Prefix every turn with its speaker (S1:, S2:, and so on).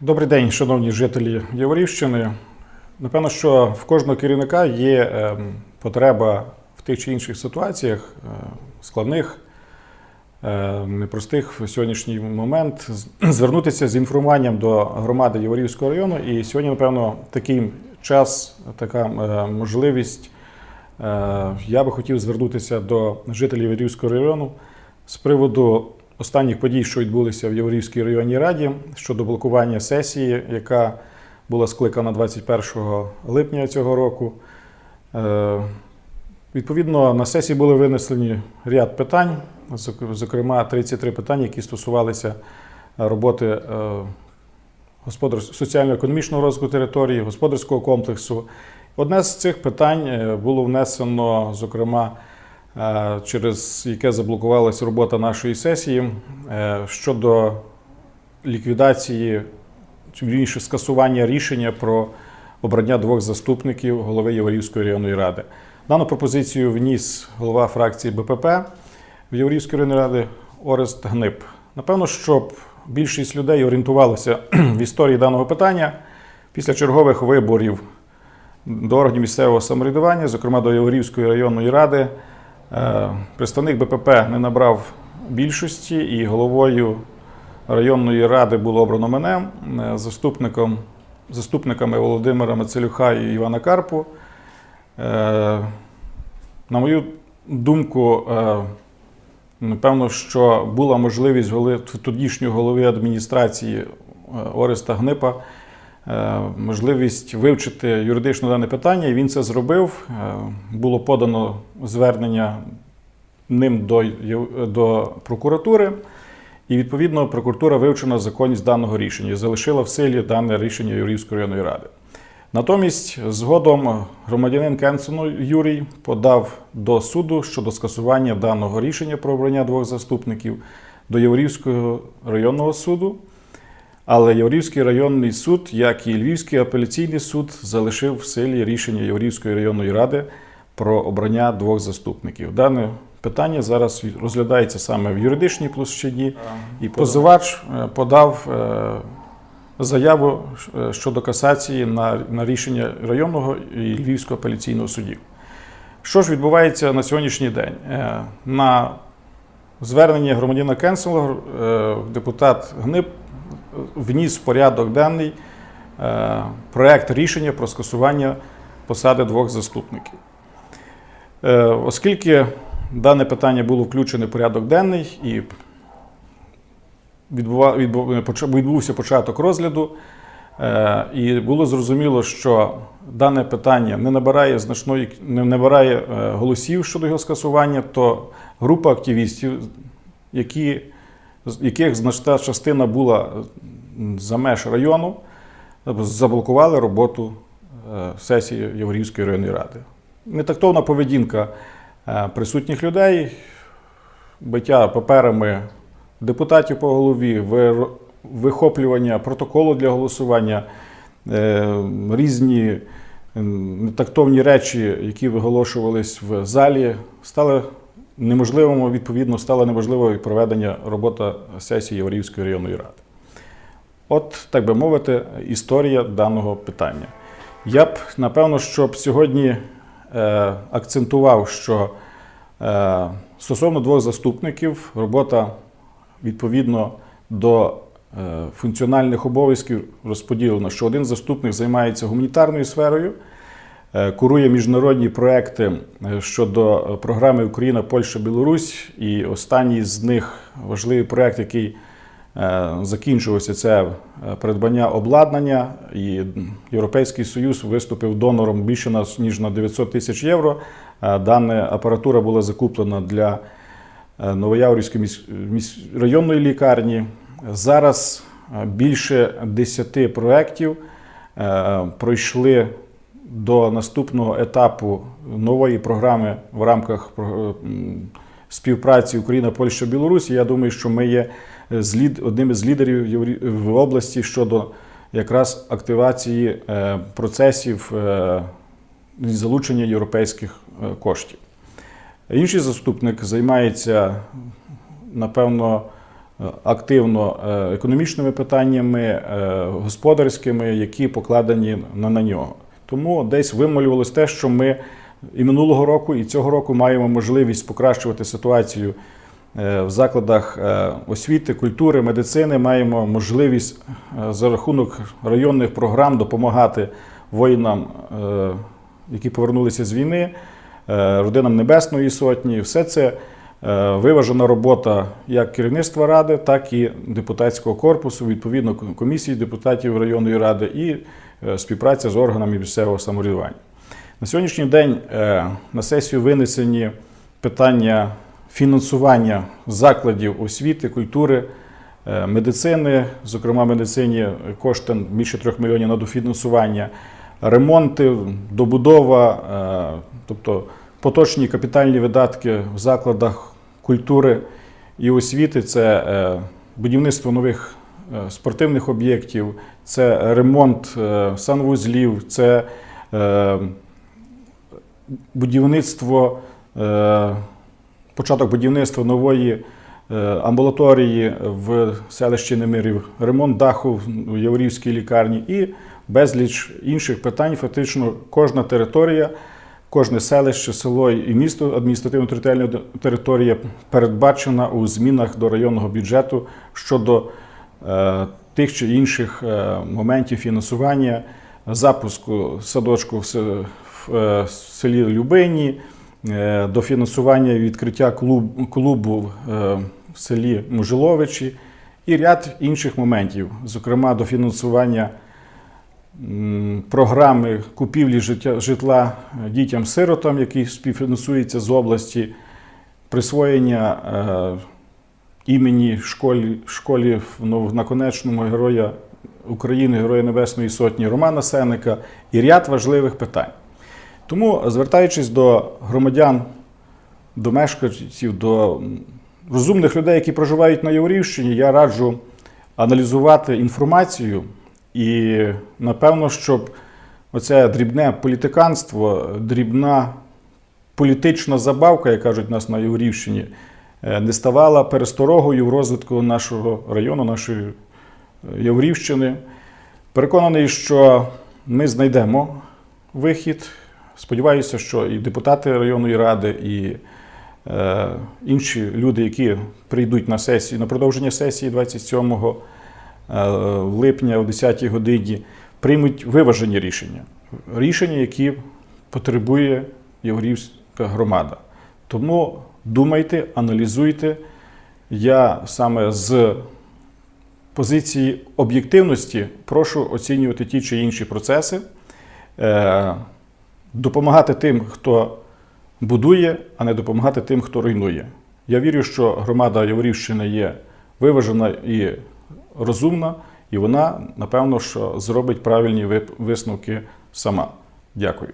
S1: Добрий день, шановні жителі Яворівщини. Напевно, що в кожного керівника є ем, потреба в тих чи інших ситуаціях е, складних, е, непростих в сьогоднішній момент звернутися з інформуванням до громади Яворівського району. І сьогодні, напевно, такий час, така е, можливість. Я би хотів звернутися до жителів Яворівського району з приводу останніх подій, що відбулися в Яворівській районній раді щодо блокування сесії, яка була скликана 21 липня цього року. Е, Відповідно, на сесії були винесені ряд питань, зок- зокрема 33 питання, які стосувалися роботи е, соціально-економічного розвитку території, господарського комплексу. Одне з цих питань е, було внесено, зокрема, через яке заблокувалася робота нашої сесії е, щодо ліквідації, вірніше скасування рішення про обрання двох заступників голови Яворівської районної ради. Дану пропозицію вніс голова фракції БПП в Яворівської районної ради Орест Гнип. Напевно, щоб більшість людей орієнтувалася в історії даного питання після чергових виборів до органів місцевого самоврядування, зокрема до Яворівської районної ради, представник БПП не набрав більшості, і головою районної ради було обрано мене, е, заступником, заступниками Володимира Мацелюха і Івана Карпу. Е, На мою думку, е, напевно, що була можливість тодішнього голови адміністрації е, Ореста Гнипа е, можливість вивчити юридично дане питання, і він це зробив. Е, Було подано звернення ним до, до прокуратури, і відповідно прокуратура вивчена законність даного рішення і залишила в силі дане рішення Юрівської районної ради. Натомість, згодом громадянин Кенсону Юрій подав до суду щодо скасування даного рішення про обрання двох заступників до Яворівського районного суду. Але Яворівський районний суд, як і Львівський апеляційний суд, залишив в силі рішення Яворівської районної ради про обрання двох заступників. Дане питання зараз розглядається саме в юридичній площині, і позивач е, подав е, заяву е, щодо касації на, рішення районного і Львівського апеляційного судів. Що ж відбувається на сьогоднішній день? На звернення громадянина Кенсело е, депутат Гниб вніс в порядок денний е, проект рішення про скасування посади двох заступників. Е, Оскільки дане питання було включене в порядок денний і відбувся початок розгляду, е, і було зрозуміло, що дане питання не набирає значної не набирає голосів щодо його скасування, то група активістів, які, з яких значна частина була за меж району, заблокували роботу е, сесії Яворівської районної ради. Нетактовна поведінка е, присутніх людей, биття паперами депутатів по голові, вихоплювання протоколу для голосування, е, різні нетактовні речі, які виголошувались в залі, стали неможливими, відповідно, стало неможливою проведення роботи сесії Яворівської районної ради. От, так би мовити, історія даного питання. Я б, напевно, щоб сьогодні е, акцентував, що е, стосовно двох заступників, робота відповідно до е, функціональних обов'язків розподілена, що один заступник займається гуманітарною сферою, курує міжнародні проекти е, щодо е, програми Україна, Польща, Білорусь. І останній з них важливий проект, який е, закінчувався, це е, придбання обладнання. І Європейський Союз виступив донором більше на- ніж на 900 тисяч євро. Е, Дана апаратура була закуплена для е, Новояворівської міс- районної лікарні. Зараз е, більше 10 проєктів е, пройшли до наступного етапу нової програми в рамках про- співпраці Україна, Польща, Білорусь. Я думаю, що ми є лід- одним із лідерів в області щодо якраз активації е, процесів е, залучення європейських е, коштів. Інший заступник займається, напевно, активно е, економічними питаннями, е, господарськими, які покладені на нього. Тому десь вималювалось те, що ми і минулого року, і цього року маємо можливість покращувати ситуацію е, в закладах е, освіти, культури, медицини. Маємо можливість е, за рахунок районних програм допомагати воїнам, які повернулися з війни, родинам Небесної Сотні. Все це виважена робота як керівництва ради, так і депутатського корпусу, відповідно комісії депутатів районної ради і співпраця з органами місцевого самоврядування. На сьогоднішній день е, на сесію винесені питання фінансування закладів освіти, культури, е, медицини, зокрема медицині кошти більше 3 мільйонів на дофінансування, ремонти, добудова, е, тобто поточні капітальні видатки в закладах культури і освіти це е, будівництво нових е, спортивних об'єктів, це ремонт е, санвузлів, це е, будівництво, е, початок будівництва нової е, амбулаторії в селищі Немирів, ремонт даху в Яворівській лікарні і безліч інших питань. Фактично, кожна територія, кожне селище, село і місто, адміністративно-територіальна територія передбачена у змінах до районного бюджету щодо е, тих чи інших е, моментів фінансування, запуску садочку в е, селі Любині, е, до фінансування відкриття клубу е, в селі Мужиловичі і ряд інших моментів, зокрема до фінансування програми купівлі житла дітям-сиротам, який співфінансується з області, присвоєння е, імені школі, школі Нов- наконечному героя України, Героя Небесної Сотні Романа Сенника і ряд важливих питань. Тому, звертаючись до громадян, до мешканців, до розумних людей, які проживають на Яворівщині, я раджу аналізувати інформацію і, напевно, щоб оце дрібне політиканство, дрібна політична забавка, як кажуть нас на Яворівщині, не ставала пересторогою в розвитку нашого району, нашої е, Яворівщини. Переконаний, що ми знайдемо вихід. Сподіваюся, що і депутати районної ради, і е, інші люди, які прийдуть на сесію на продовження сесії 27 е, липня о 10-й годині, приймуть виважені рішення. Рішення, які потребує Єврівська громада. Тому думайте, аналізуйте. Я саме з позиції об'єктивності прошу оцінювати ті чи інші процеси, е, допомагати тим, хто будує, а не допомагати тим, хто руйнує. Я вірю, що громада Яворівщини є виважена і розумна, і вона, напевно, що зробить правильні висновки сама. Дякую.